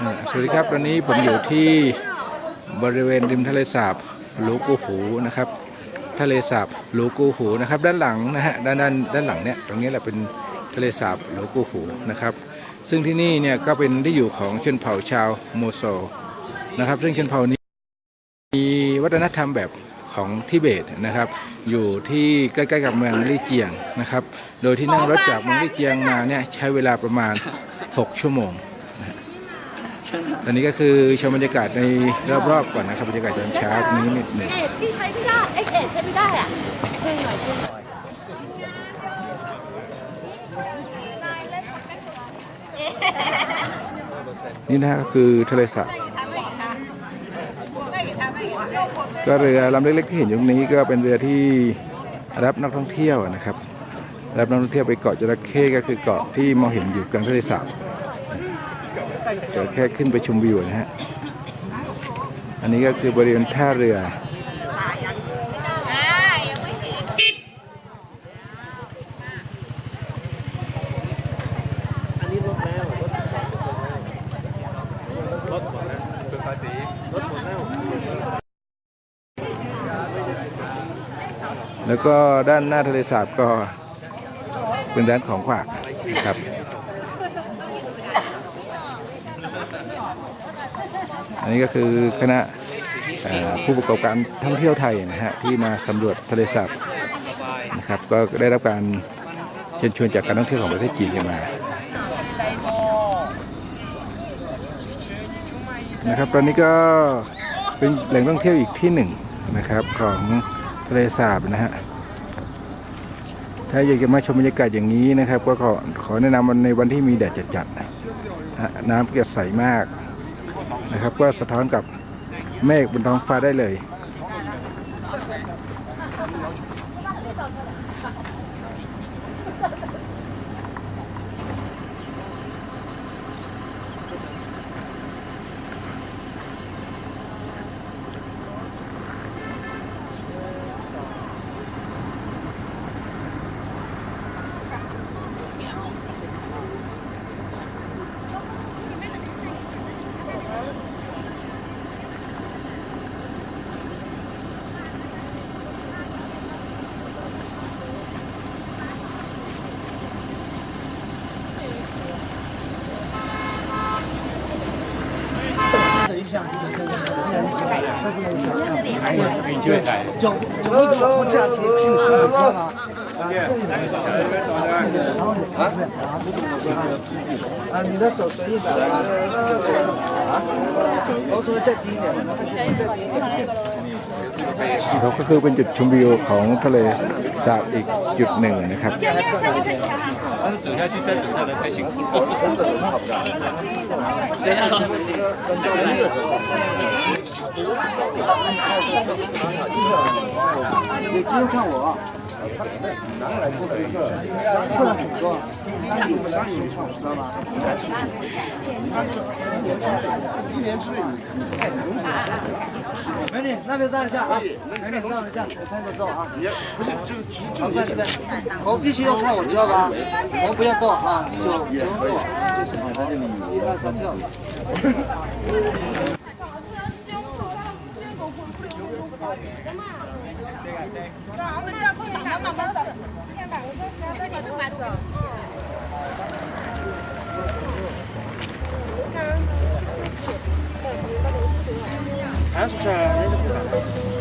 อ่าสวัสดีครับตอนนี้ผมอยู่ที่บริเวณริมทะเลสาบลูกูหูนะครับ ทะเลสาบลูกูหูนะครับ ด้านหลังนะฮะด้านด้านด้านหลังเนี่ยตรงนี้แหละเป็นทะเลสาบลูกูหูนะครับ ซึ่งที่นี่เนี่ยก็เป็นที่อยู่ของชนเผ่าชาวโมโซนะครับ ซึ่งชนเผ่านี้มีวัฒนธรรมแบบของทิเบตนะครับ อยู่ที่ใกล้ๆกับเมืองลี่เจียงนะครับ โดยที่นั่งรถจากเมืองลี่เจียงมาเนี่ยใช้เวลาประมาณ 6 ชั่วโมง ตอนนี้ก็คือชมบรรยากาศในรอบๆก่อนนะครับบรรยากาศตอนเช้าตรงนี้นิดหนึ่งเอ็ดพี่ใช้ไม่ได้เอ็กเอ็ดใช้ไม่ได้อะช่วยหน่อยช่วยหน่อยนี่นะก็คือทะเลสาบก็เรือลำเล็กๆที่เห็นอยู่ตรงนี้ก็เป็นเรือที่รับนักท่องเที่ยวนะครับรับนักท่องเที่ยวไปเกาะจระเข้ก็คือเกาะที่มองเห็นอยู่กลางทะเลสาบ จะเข้ขึ้นไปชมวิวนะฮะ อันนี้ก็คือบริเวณท่าเรือแล้วก็ด้านหน้าทะเลสาบก็เป็นร้านของฝากครับ อันนี้ก็คือคณะผู้ประกอบการท่องเที่ยวไทยนะฮะที่มาสำรวจทะเลสาบนะครับก็ได้รับการเชิญชวนจากการท่องเที่ยวของประเทศจีนมานะครับตอนนี้ก็เป็นแหล่งท่องเที่ยวอีกที่หนึ่งนะครับของทะเลสาบนะฮะถ้าอยากจะมาชมบรรยากาศอย่างนี้นะครับ ก็ขอขอแนะนำวันในวันที่มีแดดจัดๆ น้ำจะใสมากนะครับ ก็สะท้อนกับเมฆบนท้องฟ้าได้เลย走走一走，这样挺挺挺挺啊。啊，你的手随意摆啊。我说再低一点，再低一点。 เขาก็คือเป็นจุดชมวิวของทะเล สาบอีกจุดหนึ่งนะครับ 这样一二三就开始哈。但是走下去再走下来太辛苦。你只有看我，拿来做对策，不能很多，但是我们哪里有知道吗？一年之内 美女，那边站一下啊，美女站一下，我拍个照啊。好，快点，头必须要看我，知道吧？头不要动啊，九九动就行了，在这里一二三跳。Saya sudah.